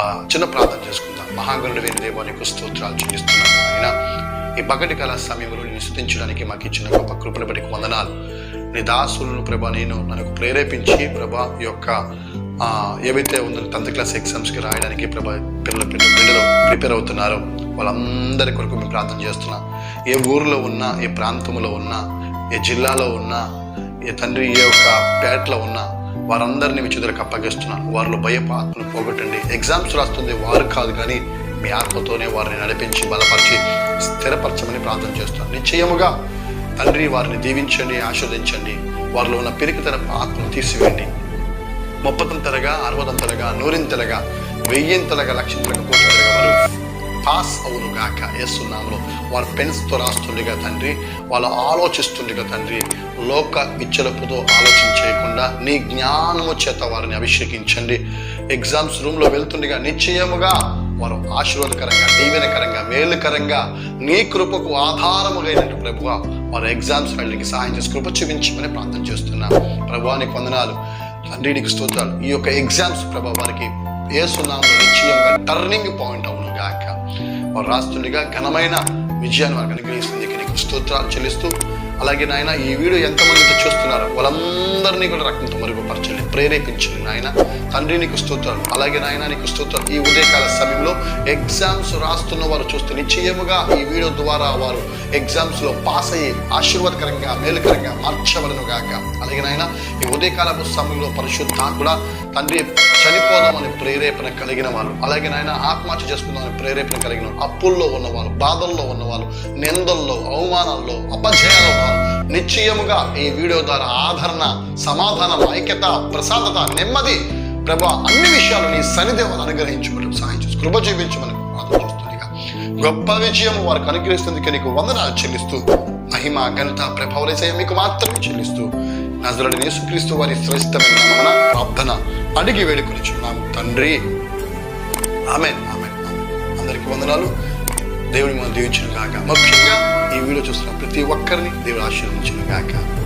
చిన్న ప్రార్థన చేసుకుందాం. మహాగరుడు వేరు దేవానికి స్తోత్రాలు చెల్లిస్తున్నాను ఆయన ఈ పగటి కాల సమయంలో నేను మాకు ఇచ్చిన గొప్ప కృపను బట్టి వందనాలు. నీ దాసులను ప్రభా నేను నన్ను ప్రేరేపించి ప్రభా యొక్క ఏవైతే ఉందో టెన్త్ క్లాస్ ఎగ్జామ్స్కి రాయడానికి ప్రభా పిల్లల పిల్లలు ప్రిపేర్ అవుతున్నారో వాళ్ళందరి కొరకు మేము ప్రార్థన చేస్తున్నాం. ఏ ఊరిలో ఉన్నా ఏ ప్రాంతంలో ఉన్నా ఏ జిల్లాలో ఉన్నా ఏ తండ్రి ఏ యొక్క పేటలో ఉన్నా వారందరినీ మీ చేతులకు అప్పగిస్తున్నాను. వారిలో భయపు ఆత్మను పోగొట్టండి. ఎగ్జామ్స్ రాస్తుంది వారు కాదు కానీ మీ ఆత్మతోనే వారిని నడిపించి బలపరిచి స్థిరపరచమని ప్రార్థన చేస్తాను. నిశ్చయముగా తండ్రి వారిని దీవించండి ఆస్వాదించండి వారిలో ఉన్న పిరికితన ఆత్మను తీసివేయండి. ముప్పతంతలుగా అరవదంతలుగా నూరింతలుగా వెయ్యింతలుగా లక్షంతలుగా కోట్లలుగా వారు పాస్ అవును గాక. వేస్తున్నాములో వారు పెన్స్తో రాస్తుండగా తండ్రి వాళ్ళు ఆలోచిస్తుండగా తండ్రి లోక ఇచ్చలపుతో ఆలోచన చేయకుండా నీ జ్ఞానము చేత వారిని అభిషేకించండి. ఎగ్జామ్స్ రూమ్లో వెళ్తుండగా నిశ్చయముగా వారు ఆశీర్వాదకరంగా దీవెనకరంగా మేలుకరంగా నీ కృపకు ఆధారముగైనట్టు ప్రభువ వారు ఎగ్జామ్స్ వెళ్ళడానికి సహాయం చేసి కృప చూపించమని ప్రార్థన చేస్తున్నా. ప్రభువానికి వందనాలు. తండ్రి నీకు స్తోత్రాలు. ఈ యొక్క ఎగ్జామ్స్ ప్రభా వారికి ఏసునామం నిశ్చయంగా టర్నింగ్ పాయింట్ అవును గాక. వారు రాస్తుండగా ఘనమైన విజయాన్ని వారికి అనుగ్రహిస్తుంది నీకు స్తోత్రాలు చెల్లిస్తూ అలాగే నాయన ఈ వీడియో ఎంతమంది చూస్తున్నారు వాళ్ళందరినీ కూడా రక్తంతో మరుగుపరచండి. ప్రేరేపించండి నాయన. తండ్రి నీకు స్తోత్రాలు. అలాగే నాయన నీకు స్తోత్రాలు. ఈ ఉదయకాల సమయంలో ఎగ్జామ్స్ రాస్తున్న వారు చూస్తే నిశ్చయముగా ఈ వీడియో ద్వారా వారు ఎగ్జామ్స్లో పాస్ అయ్యి ఆశీర్వాదకరంగా మేలుకరంగా మార్చబడను గాక. అలాగే నాయన ఈ ఉదయకాలపు సమయంలో పరిశుద్ధాత్ముడా తండ్రి చనిపోదామని ప్రేరేపణ కలిగిన వాళ్ళు. అలాగే నాయన ఆత్మహత్య చేసుకుందామని ప్రేరేపణ కలిగిన వాళ్ళు, అప్పుల్లో ఉన్నవాళ్ళు బాధల్లో ఉన్నవాళ్ళు నిందల్లో అవమానాల్లో అపజయాల్లో నిశ్చయముగా ఈ వీడియో ద్వారా ఆదరణ సమాధానం ఐక్యత ప్రశాంతత నెమ్మది ప్రభా అన్ని విషయాలు నీ సన్నిధేవాలు అనుగ్రహించుకోవడం సహాయం చేసి. కృప చూపించమని ప్రార్థన చేస్తుందిగా. గొప్ప విజయం వారికి అనుగ్రహిస్తుంది నీకు వందనాలు చెల్లిస్తూ మహిమ ఘనత ప్రభావలసే మీకు మాత్రమే చెల్లిస్తూ నజరుడు యేసుక్రీస్తు వారి శ్రేష్టమైన ప్రార్థన అడిగి వేడుకొనిచున్నాము. తండ్రి. ఆమె ఆమె అందరికీ వందనాలు. దేవుని మనం దీవించిన గాక ముఖ్యంగా ఈ వీడియో చూస్తున్న ప్రతి ఒక్కరిని దేవుడు ఆశీర్వించిన గాక